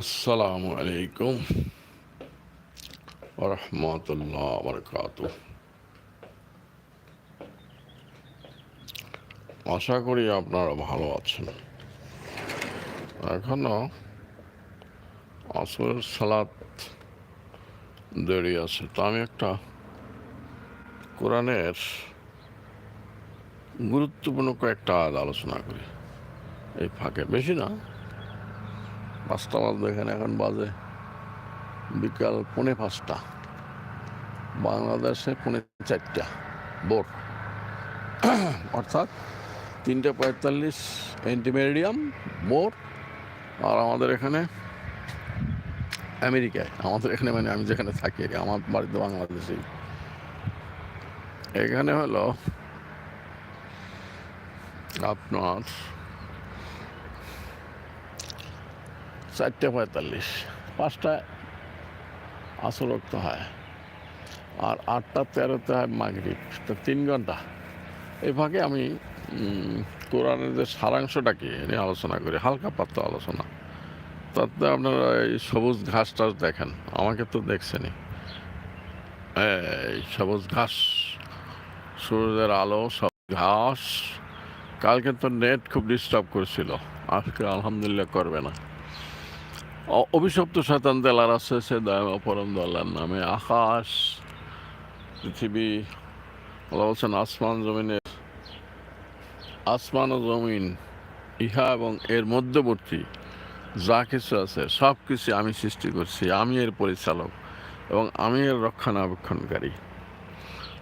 আসসালামু আলাইকুম রহমতুল্লাহ বরকাত আশা করি আপনারা ভালো আছেন। এখনও আসর সালাত দেরি আছে। তো আমি একটা কোরআনের গুরুত্বপূর্ণ কয়েকটা আলোচনা করি। এই ফাঁকে। বেশি না। পাঁচটা বাজবে এখানে, এখন বাজে বিকাল পৌনে পাঁচটা। বাংলাদেশে পৌনে চারটা বোর অর্থাৎ তিনটে পঁয়তাল্লিশ অ্যান্টিমেরিয়াম বোর আর আমাদের এখানে আমেরিকায়, আমাদের এখানে মানে আমি যেখানে থাকি, আমার বাড়িতে বাংলাদেশেই এখানে হলো আপনার চারটে পঁয়তাল্লিশ। পাঁচটায় আসর রক্ত হয় আর আটটা তেরোতে হয় মাগরিব, তো তিন ঘণ্টা। এই ফাঁকে আমি কোরআনের যে সারাংশটা কি এ নিয়ে আলোচনা করি, হালকা পাতলা আলোচনা। তাতে আপনারা এই সবুজ ঘাস টাস দেখেন, আমাকে তো দেখছেনই। এই সবুজ ঘাস, সূর্যের আলো সব ঘাস। কালকে তো নেট খুব ডিস্টার্ব করেছিল, আজকে আলহামদুলিল্লাহ করবে না। অভিশপ্ত শয়তান দেলার আছে, সে দয়াম অপরম দলার নামে। আকাশ, পৃথিবী, আল্লাহ বলছেন, আসমান জমিনের আসমান ও জমিন, ইহা এবং এর মধ্যবর্তী যা কিছু আছে, সব কিছু আমি সৃষ্টি করছি, আমি এর পরিচালক এবং আমি এর রক্ষণাবেক্ষণকারী।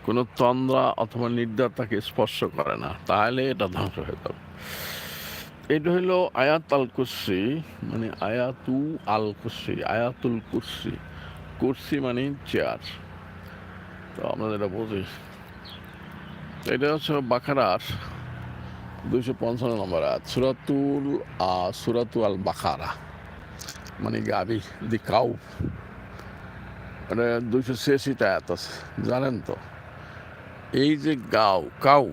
কোনো তন্দ্রা অথবা নির্দার তাকে স্পর্শ করে না, তাহলে এটা ধ্বংস হয়ে যাবে। এটা হইল আয়াত আল কুরসি মানে আয়াতু আল কুরসি আয়াতুল কুরসি। কুরসি মানে চেয়ার। তো আমরা যেটা বুঝি এটা হচ্ছে বাখারার দুইশো পঞ্চান্ন নম্বর আয়াত, সুরাতুল সুরাতু আল বাখারা মানে গাবি দি কাউ। এটা দুইশো ছিয়াশিটা আয়াত আছে, জানেন তো? এই যে গাও কাউ,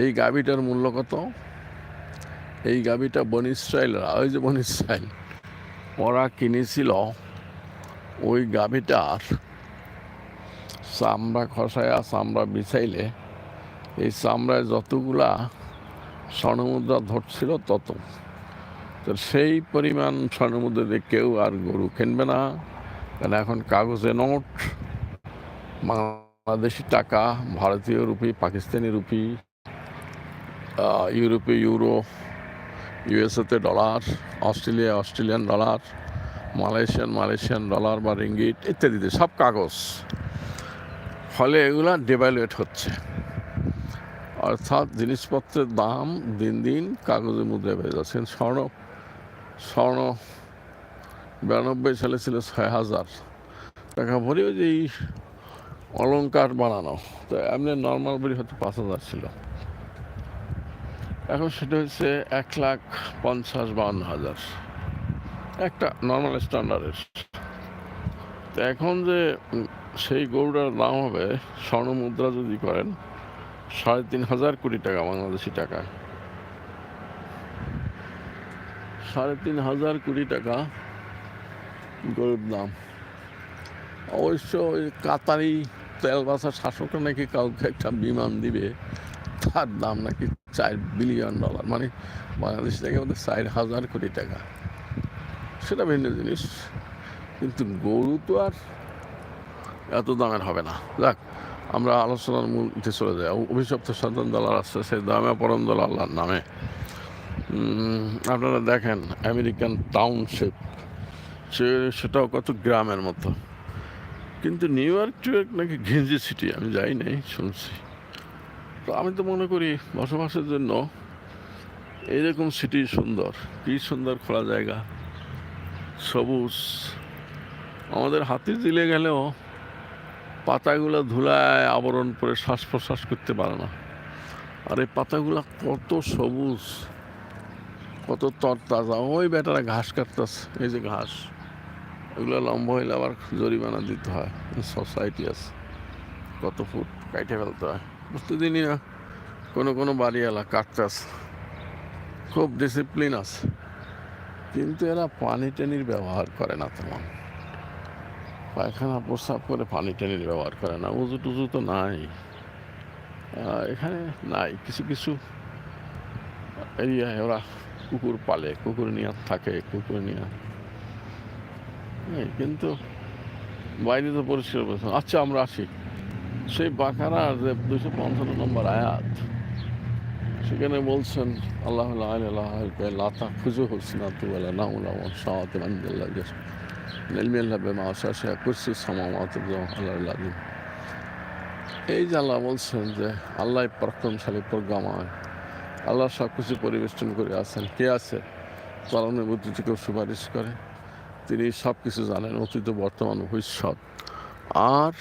এই গাবিটার মূল্য কত? এই গাবিটা বন ইসরায়েলরা ওই যে বন ইসরায়েল। ওরা কিনেছিল ওই গাবিটার চামড়া খসায়া চামড়া বিছাইলে এই চামড়ায় যতগুলা স্বর্ণমুদ্রা ধরছিল তত। তো সেই পরিমাণ স্বর্ণমুদ্রা দিয়ে কেউ আর গরু কিনবে না। কারণ এখন কাগজে নোট বাংলাদেশি টাকা ভারতীয় রুপি পাকিস্তানি রুপি আহ, ইউরোপে euro ইউএসএতে dollar Australia Australian dollar Malaysian Malaysian dollar বা রিঙ্গিট ইত্যাদিতে সব কাগজ। ফলে এগুলা ডেভ্যালুয়েট হচ্ছে। অর্থাৎ জিনিসপত্রের দাম দিন দিন কাগজে মুদ্রায় বেড়ে যাচ্ছে। স্বর্ণ স্বর্ণ বিরানব্বই সালে ছিল ছয় হাজার। টাকা ভরে ওই যে এই অলংকার বানানো। তো এমনি নর্মাল বড়ি হয়তো পাঁচ হাজার ছিল। এখন সেটা হচ্ছে এক লাখ পঞ্চাশ বাউন্ন হাজার। একটা নর্মাল স্ট্যান্ডার্ডের তো এখন যে সেই গরুটার দাম হবে, স্বর্ণ মুদ্রা যদি করেন, সাড়ে তিন হাজার কোটি টাকা বাংলাদেশি টাকা। সাড়ে তিন হাজার কোটি টাকা গরুর দাম। অবশ্য ওই কাতারি তেল বাসার শাসকরা নাকি কাউকে একটা বিমান দিবে। তার দাম নাকি চার বিলিয়ন ডলার মানে বাংলাদেশ থেকে আমাদের চার হাজার কোটি টাকা। সেটা ভিন্ন জিনিস। কিন্তু গরু তো আর এত দামের হবে না। যাক, আমরা আলোচনার মূল ইতে চলে যাই। অভিশপ্ত সন্তান দলার আসছে সেই দামে পরম দল আল্লাহর নামে। আপনারা দেখেন আমেরিকান টাউনশিপ সে, সেটাও কত গ্রামের মতো। কিন্তু নিউ ইয়র্ক টু ইয়র্ক নাকি ঘিঞ্জি সিটি আমি যাই নাই, শুনছি। তো আমি তো মনে করি বসবাসের জন্য এইরকম সিটি সুন্দর। কি সুন্দর খোলা জায়গা। সবুজ। আমাদের হাতি দিলে গেলেও পাতাগুলো ধুলায় আবরণ করে শ্বাস প্রশ্বাস করতে পারে না। আর এই পাতাগুলো কত সবুজ, কত তরতাজা। ওই বেটারা ঘাস কাটতেছে। এই যে ঘাস, এগুলো লম্বা হইলে আবার জরিমানা দিতে হয়। সোসাইটি আছে। কত ফুট কাইটে ফেলতে হয়। বুঝতে দিনই না, কোনো কোনো বাড়িওয়ালা কাটতে আছে খুব ডিসিপ্লিন আছে। কিন্তু এরা পানি টেনির ব্যবহার করে না তেমন। পায়খানা প্রস্রাব করে পানি টেনির ব্যবহার করে না, উজু টুজু তো নাই। এখানে নাই, কিছু কিছু এরিয়ায় ওরা কুকুর পালে, কুকুর নিয়ে থাকে, কুকুর নিয়ে। কিন্তু বাইরে তো পরিষ্কার আচ্ছা আমরা আসি। সেই বাকারা যে দুশো পঞ্চান্ন নম্বর আয়াত, সেখানে বলছেন, আল্লাহ লাতা তু আন্দাল্লাহ নেলমিয়াল্লাহ বেমা আল্লাহ এই যে বলছেন যে, আল্লাহ পরাক্রমশালী প্রজ্ঞাময়। আল্লাহ সব কিছু পরিবেষ্টন করে আছেন। কে আছে? চরণের বুদ্ধি থেকেও সুপারিশ করে। তিনি সব কিছু জানেন, অতীত বর্তমান ভবিষ্যৎ। আর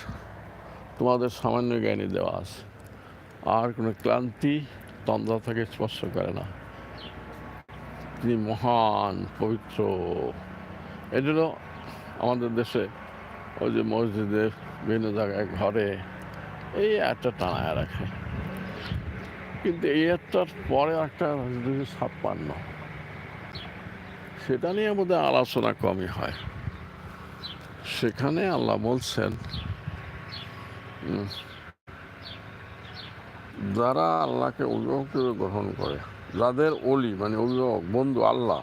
তোমাদের সামান্য জ্ঞানী দেওয়া আছে। আর কোনো ক্লান্তি তন্দ্রা থেকে স্পর্শ করে না। তিনি মহান, পবিত্র। এগুলো আমাদের দেশে ওই যে মসজিদের বিভিন্ন জায়গায় ঘরে এই একটা টানায় রাখে। কিন্তু এই একটার পরে একটা ছাপ্পান্ন, সেটা নিয়ে আমাদের আলোচনা কমই হয়। সেখানে আল্লাহ বলছেন যারা আল্লাহকে অভিভাবক গ্রহণ করে, যাদের অলি মানে অভিভাবক, বন্ধু, আল্লাহ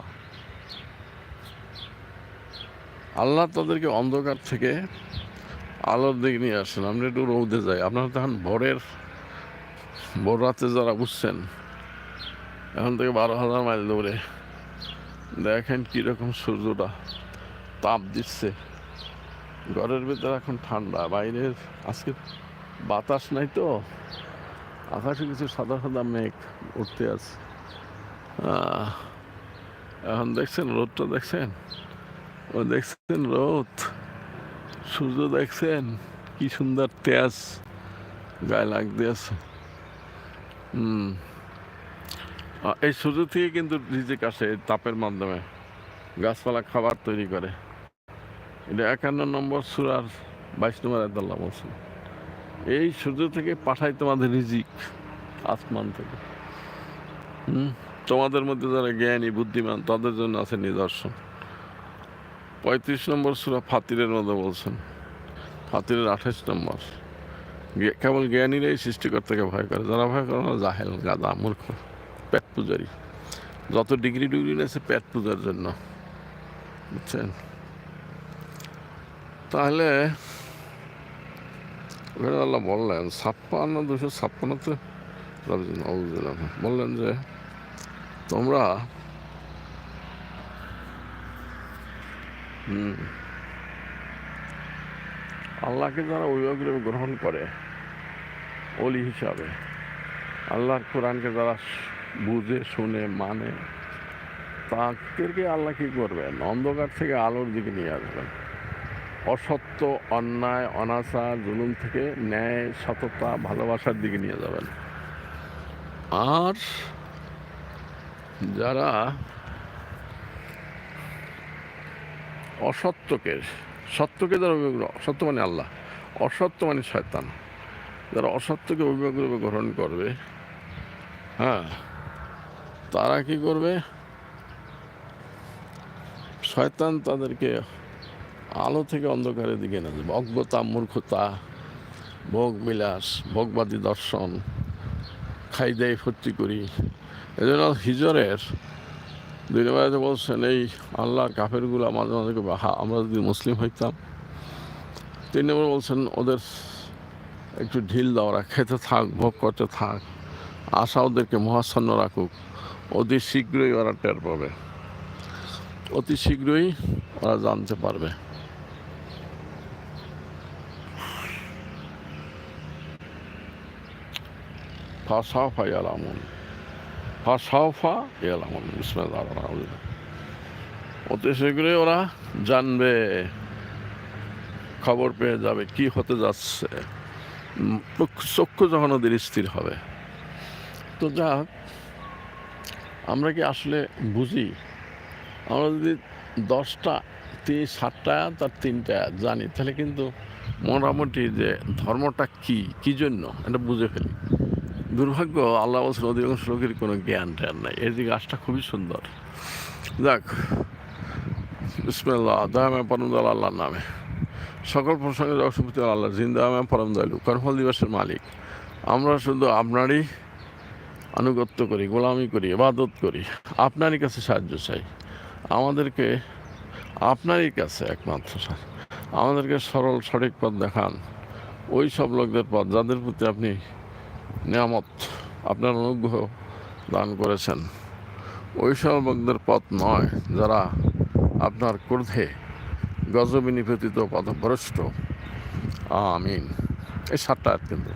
আল্লাহ তাদেরকে অন্ধকার থেকে আলোর দিকে নিয়ে আসেন। আমরা একটু রৌদে যাই। আপনারা তখন ভোরের, ভোর রাতে যারা বুঝছেন এখন থেকে বারো হাজার মাইল দৌড়ে দেখেন কীরকম সূর্যটা তাপ দিচ্ছে। ঘরের ভিতরে এখন ঠান্ডা, বাইরের আজকে বাতাস নাই তো, আকাশে কিছু সাদা সাদা মেঘ উঠতে আছে। এখন দেখছেন রোদটা দেখছেন? ও দেখছেন রোদ, সূর্য দেখছেন, কি সুন্দর তেজ গায়ে লাগতে আছে। হুম এই সূর্য থেকে কিন্তু রিজিক আসে তাপের মাধ্যমে, গাছপালা খাবার তৈরি করে। এটা একান্ন নম্বর সুরার বাইশ নম্বর আদাল্লাহ বলছেন, এই সূর্য থেকে পাঠাই তোমাদের রিজিক আসমান থেকে। হুম? তোমাদের মধ্যে যারা জ্ঞানী, বুদ্ধিমান, তাদের জন্য আছে নিদর্শন। পঁয়ত্রিশ নম্বর সুরা ফাতিরের মধ্যে বলছেন, ফাতিরের আঠাশ নম্বর কেবল জ্ঞানীরাই সৃষ্টিকর্তাকে ভয় করে, যারা ভয় করে না, জাহেল, গাদা, মূর্খ, পেট পূজারি। যত ডিগ্রি ডিগ্রি নিয়েছে, পেট পূজার জন্য। বুঝছেন? তাহলে আল্লাহ বললেন, ছাপ্পান্ন দুশো ছাপ্পান্নতে বললেন যে, তোমরা আল্লাহকে যারা অভিভাবক গ্রহণ করে অলি হিসাবে, আল্লাহর কোরআনকে যারা বুঝে, শুনে মানে তাদেরকে আল্লাহ কি করবেন? অন্ধকার থেকে আলোর দিকে নিয়ে আসবেন। অসত্য, অন্যায় অনাচার জুলুম থেকে ন্যায়, সততা, ভালোবাসার দিকে নিয়ে যাবেন। আর যারা অসত্যকে, সত্যকে যারা অভিভাবক সত্য মানে আল্লাহ, অসত্য মানে শয়তান, যারা অসত্যকে অভিভাবক রূপে গ্রহণ করবে হ্যাঁ তারা কি করবে? শয়তান তাদেরকে আলো থেকে অন্ধকারের দিকে না যাবে। অজ্ঞতা, মূর্খতা, ভোগ বিলাস, ভোগবাদী দর্শন, খাই দেয় ফুর্তি করি। এজন্য হিজরের দুই নম্বরে বলছেন, এই আল্লাহর কাফেরগুলো মাঝে মাঝে হা, আমরা যদি মুসলিম হইতাম। তিন নম্বর বলছেন, ওদের একটু ঢিল দাও খেতে থাক, ভোগ করতে থাক। আশা ওদেরকে মহাচ্ছন্ন রাখুক। অতি শীঘ্রই ওরা টের পাবে। অতি শীঘ্রই ওরা জানতে পারবে। ফাসাফা ইয়ালামুন ফাসাফা ইয়ালামুন বিসমিল্লাহ অতি শীঘ্রই ওরা জানবে। খবর পেয়ে যাবে কি হতে যাচ্ছে। চক্ষু- যখন ওদের স্থির হবে। তো যা আমরা কি আসলে বুঝি? আমরা যদি দশটা, তিন, সাতটা, তার তিনটা জানি, তাহলে কিন্তু মোটামুটি যে ধর্মটা কি কি জন্য? এটা বুঝে ফেলি। দুর্ভাগ্য, আল্লাহ বলছেন, অধিকাংশ লোকের কোনো জ্ঞান ট্যান নাই। এর দিকে গাছটা খুবই সুন্দর। যাক, বিসমিল্লাহ দয়াময় পরম দল আল্লাহর নামে। সকল প্রসঙ্গে রসপতি আল্লাহ জিন্দাময় পরম দয়ালু, কর্মফল দিবসের মালিক। আমরা শুধু আপনারই আনুগত্য করি, গোলামি করি, ইবাদত করি, আপনারই কাছে সাহায্য চাই। আমাদেরকে আপনারই কাছে একমাত্র আমাদেরকে সরল, সঠিক পথ দেখান। ওই সব লোকদের পথ, যাদের প্রতি আপনি নিয়ামত আপনার অনুগ্রহ দান করেছেন। ওই সব লোকদের পথ নয় যারা আপনার ক্রোধে গজবে নিপতিত পথভ্রষ্ট আমিন। এই সাতটা আয়াত কিন্তু।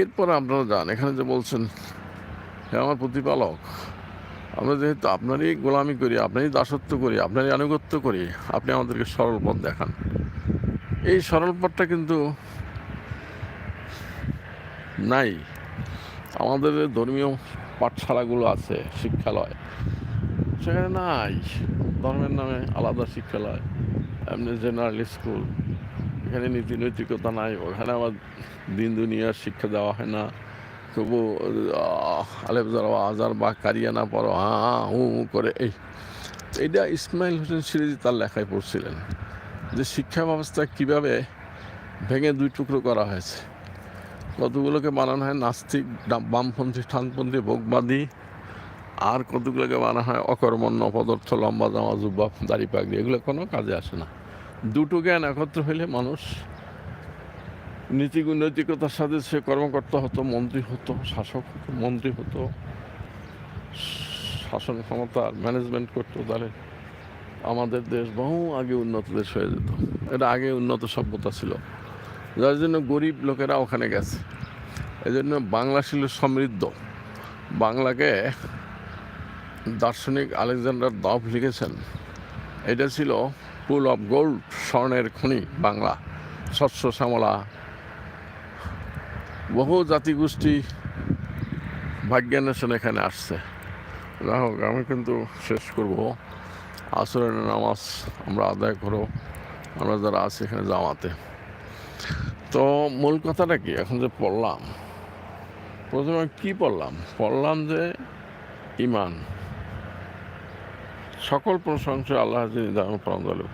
এরপরে আপনারা যান, এখানে যে বলছেন, হে আমার প্রতিপালক, আমরা যেহেতু আপনারই গোলামি করি, আপনারই দাসত্ব করি, আপনারই আনুগত্য করি, আপনি আমাদেরকে সরল পথ দেখান। এই সরল পথটা কিন্তু নাই। আমাদের ধর্মীয় পাঠশালাগুলো আছে, শিক্ষালয়, সেখানে নাই। ধর্মের নামে আলাদা শিক্ষালয়, এমনি জেনারেল স্কুল এখানে নীতি নৈতিকতা নাই। ওখানে আবার দিন দুনিয়ার শিক্ষা দেওয়া হয় না। তবু আলেফ যারা, আজার বা কারিয়ানা পড়ো, হা হা, হু করে, এই তো এইটা ইসমাইল হোসেন সিরিজি তার লেখায় পড়ছিলেন যে শিক্ষা ব্যবস্থা কীভাবে ভেঙে দুই টুকরো করা হয়েছে। কতগুলোকে বানানো হয়? নাস্তিক বামপন্থী, ঠানপন্থী, ভোগবাদী, আর কতগুলোকে বানানো হয়? অকর্মণ্য পদার্থ লম্বা জামা জুব্বা, দাড়ি পাগড়ি, এগুলো কোনো কাজে আসে না। দুটো জ্ঞান একত্র হইলে মানুষ নীতি নৈতিকতার সাথে সে কর্মকর্তা হতো, মন্ত্রী হতো, শাসক হতো, মন্ত্রী হতো, শাসন ক্ষমতার ম্যানেজমেন্ট করতো, তাহলে আমাদের দেশ বহু আগে উন্নত দেশ হয়ে যেত। এটা আগে উন্নত সভ্যতা ছিল। যার জন্য গরিব লোকেরা ওখানে গেছে। এই জন্য বাংলা ছিল সমৃদ্ধ। বাংলাকে দার্শনিক আলেকজান্ডার দাব লিখেছেন। এটা ছিল পুল অফ গোল্ড, স্বর্ণের খনি বাংলা। শস্য শ্যামলা। বহু জাতিগোষ্ঠী ভাগ্যান্বেষণ এখানে আসছে। যাই হোক, আমি কিন্তু শেষ করব। আসরের নামাজ আমরা আদায় করো। আমরা যারা আছি এখানে জামাতে। তো মূল কথাটা কি? এখন যে পড়লাম, প্রথমে কি পড়লাম? পড়লাম যে ইমান সকল প্রশংসা আল্লাহ যিনি দাম প্রাণদালু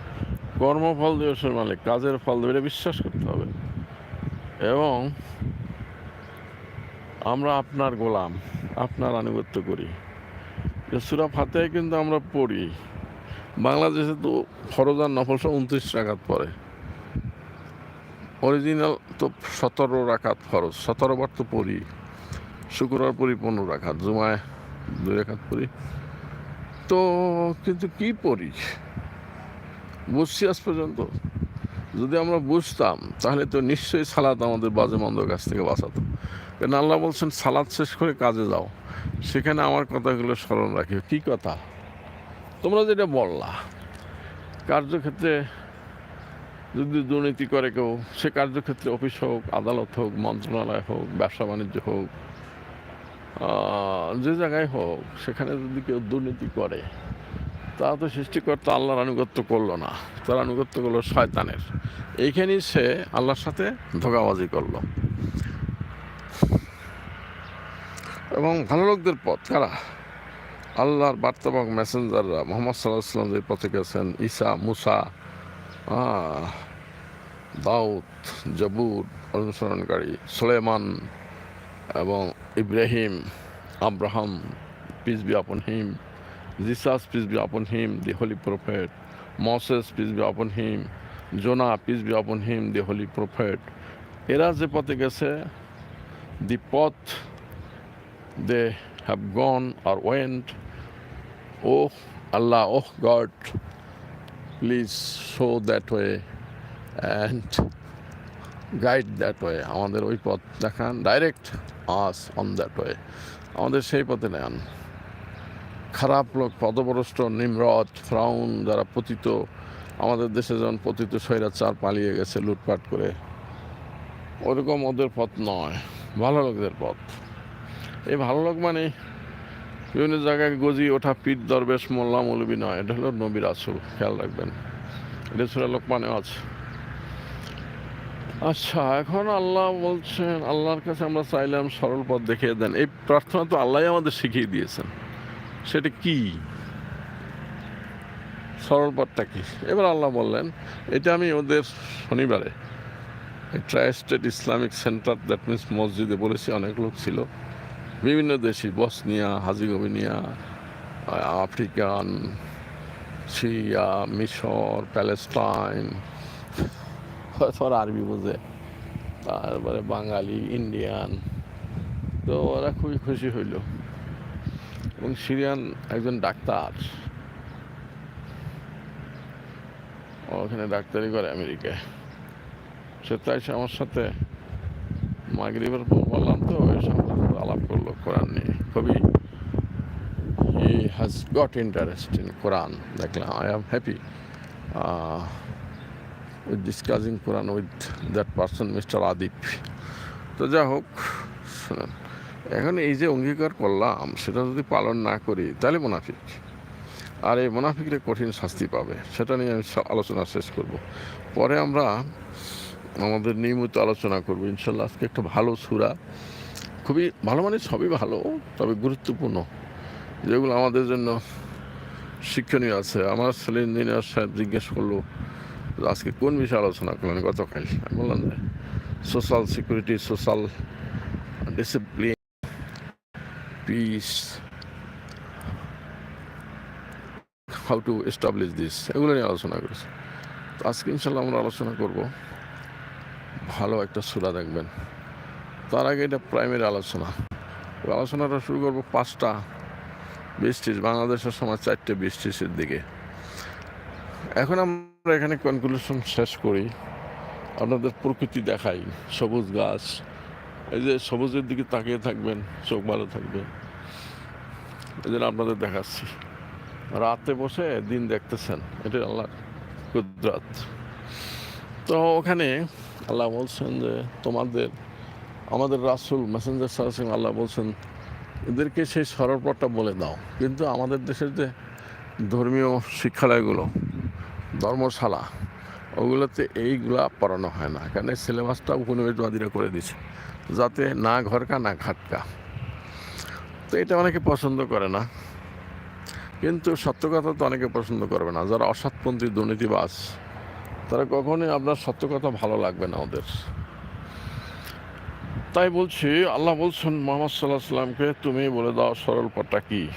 কর্মফল দিবসের মালিক, কাজের ফল দেবে, এটা বিশ্বাস করতে হবে। এবং আমরা আপনার গোলাম, আপনার আনুগত্য করি। সুরা ফাতেহায় কিন্তু আমরা পড়ি। বাংলাদেশে তো ফরজান নফল সব উনত্রিশ রাখাত পড়ে। অরিজিনাল তো সতেরো রাখাত ফরজ সতেরো বার তো পড়ি, শুক্রবার পড়ি পনেরো রাখাত, জুমায় দুই রাখাত পড়ি। তো কিন্তু কি পড়ি? বুঝছি আজ পর্যন্ত? যদি আমরা বুঝতাম, তাহলে তো নিশ্চয়ই সালাদ আমাদের বাজে মন্দ কাছ থেকে বাঁচাতো। কারণ আল্লাহ বলছেন সালাদ শেষ করে কাজে যাও। সেখানে আমার কথাগুলো স্মরণ রাখিও। কি কথা? তোমরা যেটা বললা, কার্যক্ষেত্রে যদি দুর্নীতি করে কেউ, সে কার্যক্ষেত্রে অফিস হোক, আদালত হোক, মন্ত্রণালয় হোক, ব্যবসা বাণিজ্য হোক যে জায়গায় হোক, সেখানে যদি কেউ দুর্নীতি করে, তা তো সৃষ্টিকর্তা আল্লাহর আনুগত্য করল না। তার আনুগত্য করল শয়তানের। এইখানেই সে আল্লাহর সাথে ধোকাবাজি করল। এবং ভালো লোকদের পথ কারা? আল্লাহর বার্তাবাহক মেসেঞ্জাররা মোহাম্মদ সাল্লাহ সাল্লাম যে পথে গেছেন, ঈসা, মুসা দাউদ জবুর অনুসরণকারী সুলেমান এবং Ibrahim Abraham piece be upon him Jesus peace be upon him the holy prophet Moses peace be upon him Jonah piece be upon him the holy prophet এরা যে পথে গেছে দি পথ they have gone or went. Oh Allah, oh God, please show that way and guide that way. আমাদের ওই পথ দেখান direct us on that way আমাদের সেই পথে নেন। খারাপ লোক, পদভ্রষ্ট, নিমরত ফ্রাউন যারা পতিত, আমাদের দেশে যেমন পতিত স্বৈরাচার পালিয়ে গেছে লুটপাট করে, ওরকম ওদের পথ নয়। ভালো লোকদের পথ। এই ভালো লোক মানে বিভিন্ন জায়গায় গজি ওঠা পীর দরবেশ মোল্লা মৌলবী নয়, এটা হলো নবীর আসল, খেয়াল রাখবেন। এটা সুরা লোক মানে আছে। আচ্ছা এখন আল্লাহ বলছেন, আল্লাহর কাছে আমরা চাইলাম সরল পথ দেখিয়ে দেন। এই প্রার্থনা তো আল্লাহ আমাদের শিখিয়ে দিয়েছেন। সেটা কি? সরল পথটা কি? এবার আল্লাহ বললেন, এটা আমি ওদের শনিবারে tristate Islamic centre that means মসজিদে বলেছি, অনেক লোক ছিল। বিভিন্ন দেশি বসনিয়া, হাজিগোভিনিয়া, আফ্রিকান সিরিয়া মিশর, প্যালেস্টাইন ওরা আরবি বোঝে। তারপরে বাঙালি, ইন্ডিয়ান। তো ওরা খুবই খুশি হইল। এবং সিরিয়ান একজন ডাক্তার। ওখানে ডাক্তারি করে আমেরিকায়। সে তাই আমার সাথে মাগরিবের বললাম তো, ওই করল কোরআন নিয়ে। খুবই he has got interest in Quran. দেখলাম I am happy with discussing Quran with that person mister Adip তো যা হোক এখন এই যে অঙ্গীকার করলাম, সেটা যদি পালন না করি, তাহলে মুনাফিক। আর এই মুনাফিকরে কঠিন শাস্তি পাবে, সেটা নিয়ে আমি আলোচনা শেষ করব। পরে আমরা আমাদের নিয়মিত আলোচনা করব। ইনশাল্লাহ আজকে একটা ভালো সুরা খুবই ভালো মানে সবই ভালো, তবে গুরুত্বপূর্ণ। যেগুলো আমাদের জন্য শিক্ষণীয় আছে। আমার ছেলে ইঞ্জিনিয়ার সাহেব জিজ্ঞেস করল, আজকে কোন বিষয়ে আলোচনা করলেন গতকাল? আমি বললাম যে social security, social discipline, peace, how to establish this? এগুলো নিয়ে আলোচনা করেছি। তো আজকে ইনশাল্লাহ আমরা আলোচনা করব। ভালো একটা সুরা দেখবেন। তার আগে এটা প্রাইমারি আলোচনা। আলোচনাটা শুরু করব পাঁচটা বৃষ্টির, বাংলাদেশের সময় চারটে বৃষ্টির দিকে। এখন আমরা এখানে কনক্লুশন শেষ করি। আপনাদের প্রকৃতি দেখাই, সবুজ গাছ। এই যে সবুজের দিকে তাকিয়ে থাকবেন, চোখ ভালো থাকবে এই জন্য আপনাদের দেখাচ্ছি। রাতে বসে দিন দেখতেছেন এটা আল্লাহ কুদরাত। তো ওখানে আল্লাহ বলছেন যে তোমাদের আমাদের রাসুল, মেসেঞ্জার সাল্লাম আল্লাহ বলছেন, এদেরকে সেই সরলপথটা বলে দাও। কিন্তু আমাদের দেশের যে ধর্মীয় শিক্ষালয়গুলো, ধর্মশালা, ওগুলোতে এইগুলা পড়ানো হয় না। এখানে সিলেবাসটা উপনিবেশবাদীরা করে দিছে, যাতে না ঘরকা, না ঘাটকা তো এটা অনেকে পছন্দ করে না। কিন্তু সত্য কথা তো অনেকে পছন্দ করবে না। যারা অসৎপন্থী দুর্নীতিবাস তারা কখনোই আপনার সত্য কথা ভালো লাগবে না ওদের। তাই বলছি, আল্লাহ বলছেন, মোহাম্মদ সাল্লাহ সাল্লামকে তুমি বলে দাও সরল পথটা কী।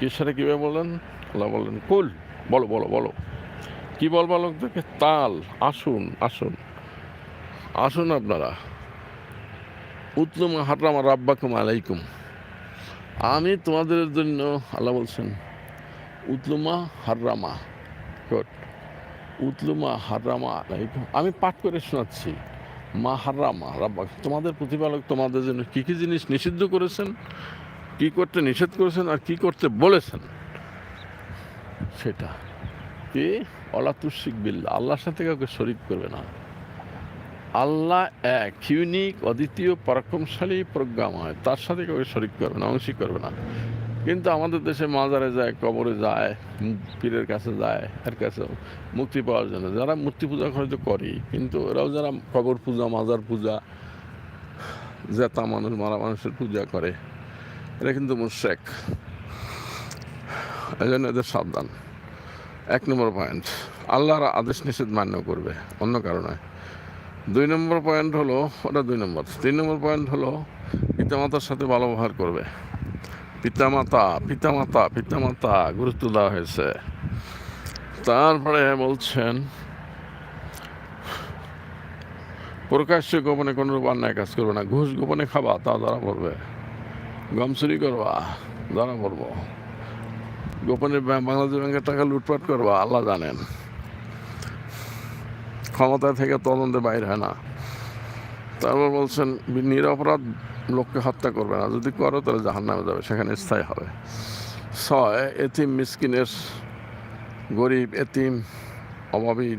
কি সেটা কীভাবে বললেন? আল্লাহ বললেন, কুল, বলো বলো বলো। কি বলবা লোকদেরকে? তাল, আসুন আসুন। আসুন আপনারা। উতলুম হাটরামা রাব্বাকুম আলাইকুম। আমি তোমাদের জন্য, আল্লাহ বলছেন, উতলুমা হাররামা গুড উতলুমা হাররামা আলাইকুম। আমি পাঠ করে শোনাচ্ছি। মা হাররামা রাব্বা তোমাদের প্রতিপালক তোমাদের জন্য কী কী জিনিস নিষিদ্ধ করেছেন, কি করতে নিষেধ করেছেন আর কি করতে বলেছেন? সেটা কি? অলাতুশিক বিল্লা আল্লাহর সাথে কাউকে শরিক করবে না। আল্লাহ এক, ইউনিক, অদ্বিতীয়, পরাক্রমশালী প্রজ্ঞাময়, তার সাথে কাউকে শরিক করবে না অংশী করবে না। কিন্তু আমাদের দেশে মাজারে যায় কবরে যায় পীরের কাছে যায় এর কাছে মুক্তি পাওয়ার জন্য। যারা মূর্তি পূজা হয়তো করি কিন্তু ওরাও যারা কবর পূজা মাজার পূজা জেতা মানুষ মারা মানুষের পূজা করে এরা কিন্তু মুশেক এই জন্য এদের সাবধান। এক নম্বর পয়েন্ট আল্লাহর আদেশ নিষেধ মান্য করবে অন্য কারণে। দুই নম্বর পয়েন্ট হলো ওটা দুই নম্বর। তিন নম্বর পয়েন্ট হলো পিতামাতার সাথে ভালো ব্যবহার করবে। পিতামাতা পিতামাতা পিতামাতা গুরুত্ব দেওয়া হয়েছে। তারপরে বলছেন, প্রকাশ্য গোপনে কোনো অন্যায় কাজ করবে না। ঘুষ গোপনে খাবা, তা ধরা পড়বে। গম চুরি করবা, ধরা পড়ব। গোপনে বাংলাদেশ ব্যাংকের টাকা লুটপাট করবা, আল্লাহ জানেন। ক্ষমতা থেকে তদন্তে বাইর হয় না। তারপর বলছেন, নিরপরাধ লোককে হত্যা করবে না। যদি করো, তাহলে জাহান নামে যাবে, সেখানে স্থায়ী হবে। ছয়, এতিম, মিসকিনের গরিব, এতিম অভাবী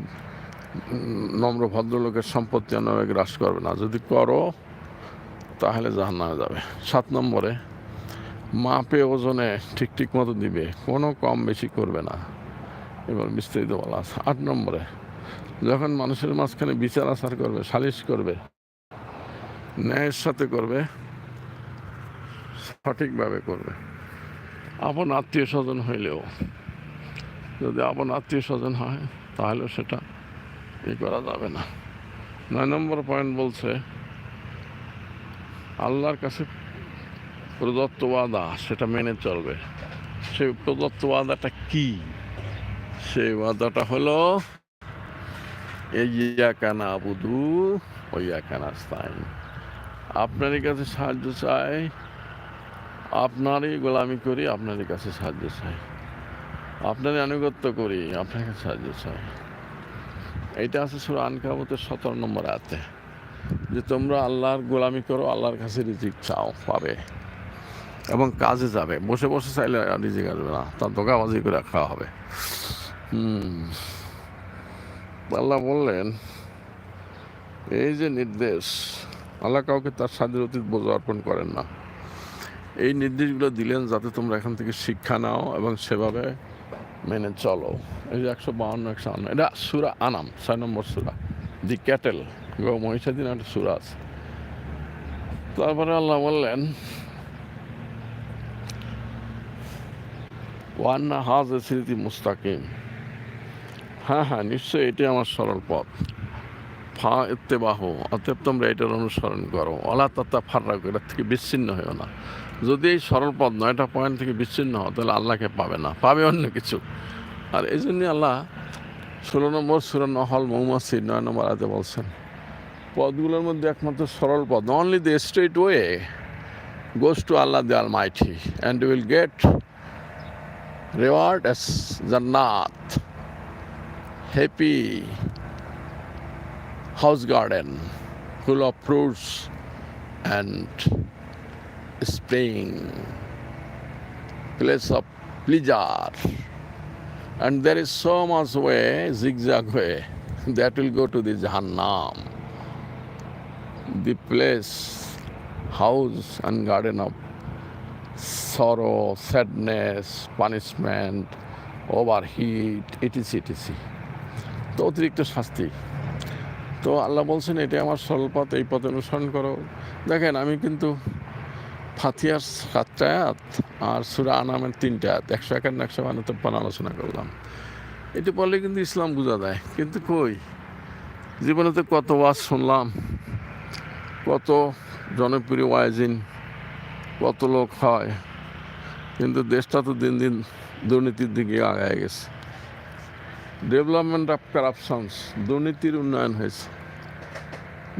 নম্র, ভদ্রলোকের সম্পত্তি অন্যভাবে গ্রাস করবে না। যদি করো, তাহলে জাহান নামে যাবে। সাত নম্বরে, মাপে ওজনে ঠিক ঠিক মতো দিবে, কোনো কম বেশি করবে না, এবার বিস্তারিত বলা আছে। আট নম্বরে, যখন মানুষের মাঝখানে বিচার আচার করবে, সালিশ করবে ন্যায়ের সাথে করবে, সঠিকভাবে করবে। আপন আত্মীয় স্বজন হইলেও, যদি আপন আত্মীয় স্বজন হয়, তাহলে সেটা ই করা যাবে না। নয় নম্বর পয়েন্ট বলছে, আল্লাহর কাছে প্রদত্ত ওয়াদা, সেটা মেনে চলবে। সেই প্রদত্ত ওয়াদাটা কি? সেই ওয়াদাটা হলো ইয়া কানা আবুদু ওইয়া কানা স্থায়ী আপনারই কাছে সাহায্য চাই, আপনারই গোলামি করি, আপনারই কাছে সাহায্য চাই। আপনারই আনুগত্য করি, আপনার কাছে সাহায্য চাই। এটা আছে সুর আনকামতের সতেরো নম্বর আতে যে তোমরা আল্লাহর গোলামি করো, আল্লাহর কাছে রিজিক চাও, পাবে। এবং কাজে যাবে। বসে বসে চাইলে রিজিক আসবে না। তার দোকাবাজি করে খাওয়া হবে। আল্লাহ বললেন, এই যে নির্দেশ আল্লাহ কাউকে তার স্বাধীন অতীত বোঝা অর্পণ করেন না। এই নির্দেশগুলো দিলেন যাতে তোমরা এখান থেকে শিক্ষা নাও এবং সেভাবে মেনে চলো। এই যে একশো বাউন্ন একশো আন্ন, এটা সুরা আনাম, ছয় নম্বর সুরা। দি ক্যাটেল, গো মহিষাদিন, একটা সুরা আছে। তারপরে আল্লাহ বললেন ওয়ান্না হাজ এ স্মৃতি মুস্তাকিম। হ্যাঁ হ্যাঁ নিশ্চয়ই এটি আমার সরল পথ। ফা এতে বাহ অতএব তোমরা এটার অনুসরণ করো। অলা তত্তা ফার্রা এটার থেকে বিচ্ছিন্ন হয়েও না। যদি এই সরল পথ নয়টা পয়েন্ট থেকে বিচ্ছিন্ন হও, তাহলে আল্লাহকে পাবে না, পাবে অন্য কিছু। আর এই জন্যই আল্লাহ ষোলো নম্বর ষোলো নহল, মৌমাছি নয় নম্বর আতে বলছেন, পদগুলোর মধ্যে একমাত্র সরল পথ only the straight way goes to Allah the almighty and will get reward as জান্নাত happy house garden full of fruits and spring, place of pleasure. And there is so much way, zigzag way, that will go to the Jahannam. The place, house and garden of sorrow, sadness, punishment, overheat, etc. etc. তো অতিরিক্ত শাস্তি তো আল্লাহ বলছেন এটা আমার সরল পথ, এই পথ অনুসরণ করো। দেখেন, আমি কিন্তু ফাতিয়ার সাতটা আয়াত আর সুরা আনামের তিনটা আয়াত, একশো একান্ন, একশো বান্ন তেপ্পান্ন আলোচনা করলাম। এটি বললে কিন্তু ইসলাম বোঝা দেয় কিন্তু কই? জীবনে তো কত ওয়াজ শুনলাম, কত জনপ্রিয় ওয়াইজিন, কত লোক হয়, কিন্তু দেশটা তো দিন দিন দুর্নীতির দিকে আগায় গেছে। ডেভেলপমেন্ট অফ কারাপশনস দুর্নীতির উন্নয়ন হয়েছে।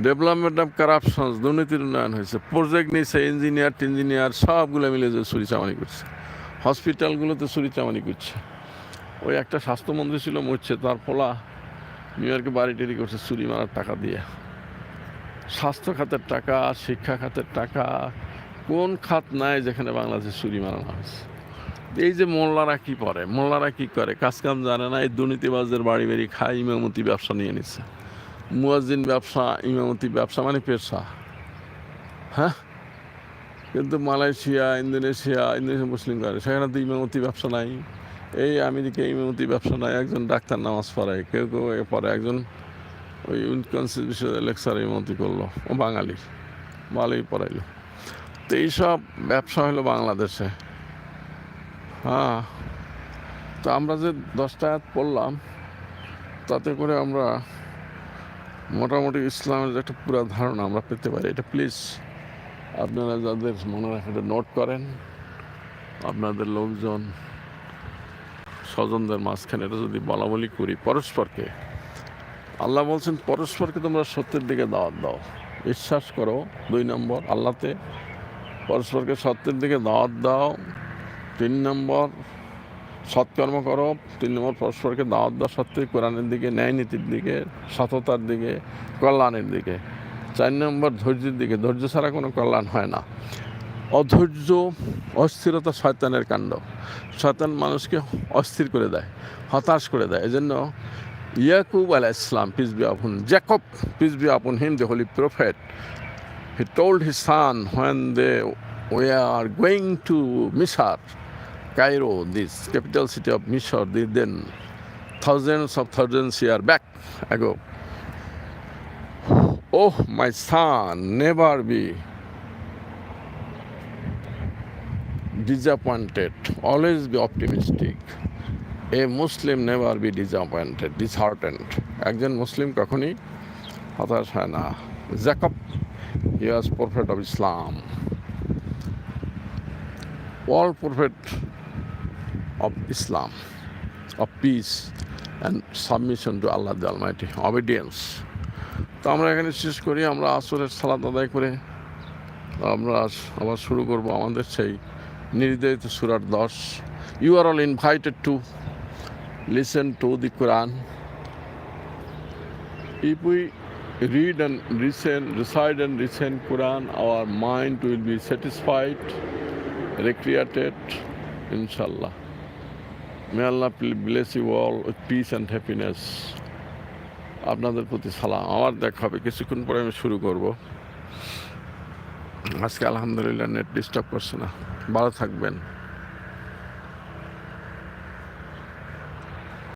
ডেভেলপমেন্ট অফ কারাপশনস দুর্নীতির উন্নয়ন হয়েছে। প্রজেক্ট নিয়েছে ইঞ্জিনিয়ার টিঞ্জিনিয়ার সবগুলো মিলে যে চুরি চামানি করছে। হসপিটালগুলোতে চুরি চামানি করছে। ওই একটা স্বাস্থ্যমন্ত্রী ছিল মরছে, তার ফলা নিউ ইয়র্কে বাড়ি টেরি করছে চুরি মারার টাকা দিয়ে। স্বাস্থ্য খাতের টাকা, শিক্ষা খাতের টাকা, কোন খাত নাই যেখানে বাংলাদেশে চুরি মারানো হয়েছে। এই যে মোল্লারা কি করে? মোল্লারা কি করে? কাজকাম জানে না, এই দুর্নীতিবাজদের বাড়ি বাড়ি খায়, ইমামতি ব্যবসা নিয়ে নিচ্ছে। মুয়াজিন ব্যবসা, ইমামতি ব্যবসা মানে পেশা। হ্যাঁ? কিন্তু মালয়েশিয়া, ইন্দোনেশিয়া ইন্দোনেশিয়া মুসলিম করে, সেখানে তো ইমামতি ব্যবসা নাই। এই আমেরিকা ইমামতি ব্যবসা নাই, একজন ডাক্তার নামাজ পড়ায় কেউ কেউ এ পড়ে, একজন ওই বিষয়ে লেকচার ইমামতি করল, ও বাঙালি, ভালোই পড়াইলো। তো এইসব ব্যবসা হলো বাংলাদেশে। হ্যাঁ। তো আমরা যে দশটা আয়াত পড়লাম, তাতে করে আমরা মোটামুটি ইসলামের একটা পুরো ধারণা আমরা পেতে পারি। এটা প্লিজ আপনারা যাদের মনে রাখেন নোট করেন। আপনাদের লোকজন, স্বজনদের মাঝখানে এটা যদি বলা বলি করি, পরস্পরকে। আল্লাহ বলছেন, পরস্পরকে তোমরা সত্যের দিকে দাওয়াত দাও। বিশ্বাস করো, দুই নম্বর, আল্লাহতে পরস্পরকে সত্যের দিকে দাওয়াত দাও। তিন নম্বর সৎকর্ম করো তিন নম্বর পরস্পরকে দাওয়াত দেওয়া সত্যি কোরআনের দিকে ন্যায় নীতির দিকে সততার দিকে কল্যাণের দিকে। চার নম্বর ধৈর্যের দিকে। ধৈর্য ছাড়া কোনো কল্যাণ হয় না। অধৈর্য অস্থিরতা শয়তানের কাণ্ড। শয়তান মানুষকে অস্থির করে দেয় হতাশ করে দেয়। এজন্য ইয়াকুব আলাহ ইসলাম peace be upon Jacob peace be upon him the holy prophet he told his son when they we are going to Misar, Cairo, this capital city of Misr, then thousands of thousands years back ago. Oh, my son, never be disappointed, always be optimistic. A Muslim never be disappointed disheartened একজন মুসলিম কখনই হতাশ হয় না Jacob was prophet of Islam all prophet of Islam, of peace and submission to Allah the Almighty, obedience. তো আমরা এখানে শেষ করি আমরা আসরের সালাদ আদায় করে আমরা আবার শুরু করব আমাদের সেই নির্ধারিত সুরার দশ you are all invited to listen to the Quran if we read and listen, recite and listen Quran, our mind will be satisfied, recreated, inshallah. May Allah bless you all with peace and happiness. আপনাদের প্রতি সালাম। আমার দেখা হবে। কিছুক্ষণ পরে আমি শুরু করব। আজকে আলহামদুলিল্লাহ নেট ডিস্টার্ব করছে না। ভালো থাকবেন।